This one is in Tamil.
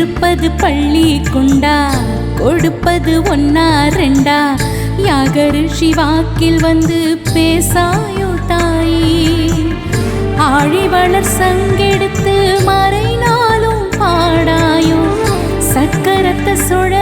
இருப்பது பள்ளி குண்டா? கொடுப்பது ஒன்னா ரெண்டா? யாகரு சிவாக்கில் வந்து பேசாயோ தாயி? ஆழிவளர் சங்கெடுத்து மறைநாளும் பாடாயோ? சக்கரத்தை சுழ